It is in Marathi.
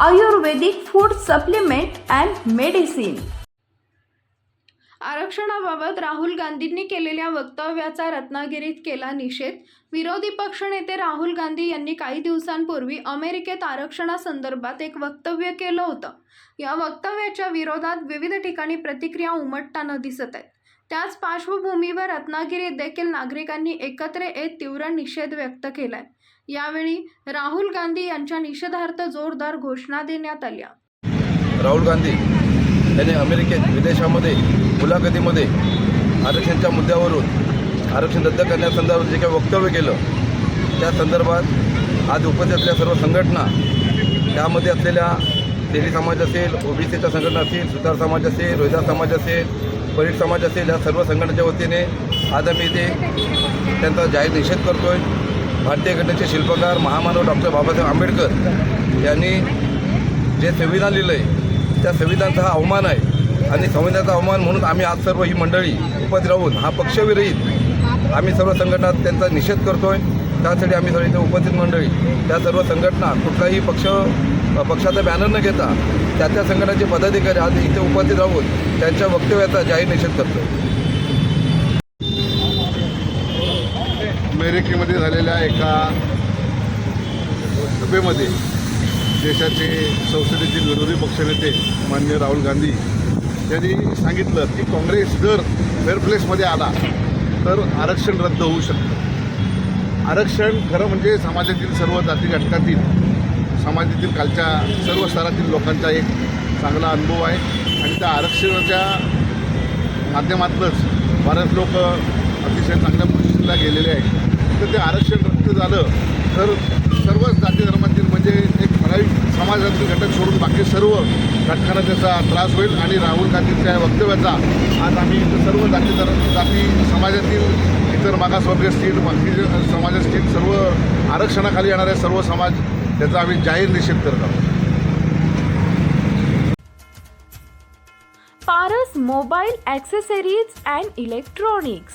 Ayurvedic food supplement and medicine. आरक्षणाबाबत राहुल गांधींनी केलेल्या वक्तव्याचा रत्नागिरीत केला निषेध. विरोधी पक्षनेते राहुल गांधी यांनी काही दिवसांपूर्वी अमेरिकेत आरक्षणासंदर्भात एक वक्तव्य केलं होतं. या वक्तव्याच्या विरोधात विविध ठिकाणी प्रतिक्रिया उमटताना दिसत आहेत. त्याच पार्श्वभूमीवर रत्नागिरीत देखील नागरिकांनी एकत्र येत तीव्र निषेध व्यक्त केलाय. यावेळी राहुल गांधी यांच्या निषेधार्थ जोरदार घोषणा देण्यात आल्या. राहुल गांधी यांनी अमेरिकेत विदेशामध्ये मुलाखतीमध्ये आरक्षणच्या मुद्द्यावरून आरक्षण रद्द करण्यासंदर्भात जे काही वक्तव्य केलं त्या संदर्भात आज उपस्थित असलेल्या सर्व संघटना त्यामध्ये असलेल्या तेली समाज असेल ओबीसीच्या संघटना असतील सुतार समाज असेल रोहिदास समाज असेल परीट समाज असेल या सर्व संघटनेच्या वतीने आज आम्ही इथे त्यांचा जाहीर निषेध करतो आहे भारतीय घटनेचे शिल्पकार महामानव डॉक्टर बाबासाहेब आंबेडकर यांनी जे संविधान लिहिलं आहे त्या संविधानाचा हा अवमान आहे. आणि संविधानाचा अवमान म्हणून आम्ही आज सर्व ही मंडळी उपस्थित राहून हा पक्षविरहित आम्ही सर्व संघटना त्यांचा निषेध करतो आहे त्यासाठी आम्ही सर्व इथे उपस्थित मंडळी त्या सर्व संघटना कुठलाही पक्ष पक्षाचा बॅनर न घेता त्या त्या संघटनाचे पदाधिकारी आज इथे उपस्थित राहून त्यांच्या वक्तव्याचा जाहीर निषेध करतो अमेरिकेमध्ये झालेल्या एका सभेमध्ये देशाचे संसदेतील विरोधी पक्षनेते माननीय राहुल गांधी यांनी सांगितलं की काँग्रेस जर फेअर प्लेसमध्ये आला तर आरक्षण रद्द होऊ शकतं. आरक्षण खरं म्हणजे समाजातील सर्व जाती घटकातील समाजातील कालच्या सर्व स्तरातील लोकांचा एक चांगला अनुभव आहे. आणि त्या आरक्षणाच्या माध्यमातूनच बऱ्याच लोक अतिशय चांगल्या आरक्षणला गेलेले आहेत. तर ते आरक्षण रद्द झालं तर सर्वच जाती धर्मातील म्हणजे एक ठराविक समाजातील घटक सोडून बाकी सर्व घटकांना त्याचा त्रास होईल आणि राहुल गांधींच्या वक्तव्याचा आज आम्ही सर्व जाती धर्म जाती समाजातील इतर मागासवर्गीय असतील बाकी समाज असतील सर्व आरक्षणाखाली येणारे सर्व समाज त्याचा आम्ही जाहीर निषेध करत आहोत. Paras mobile accessories and electronics.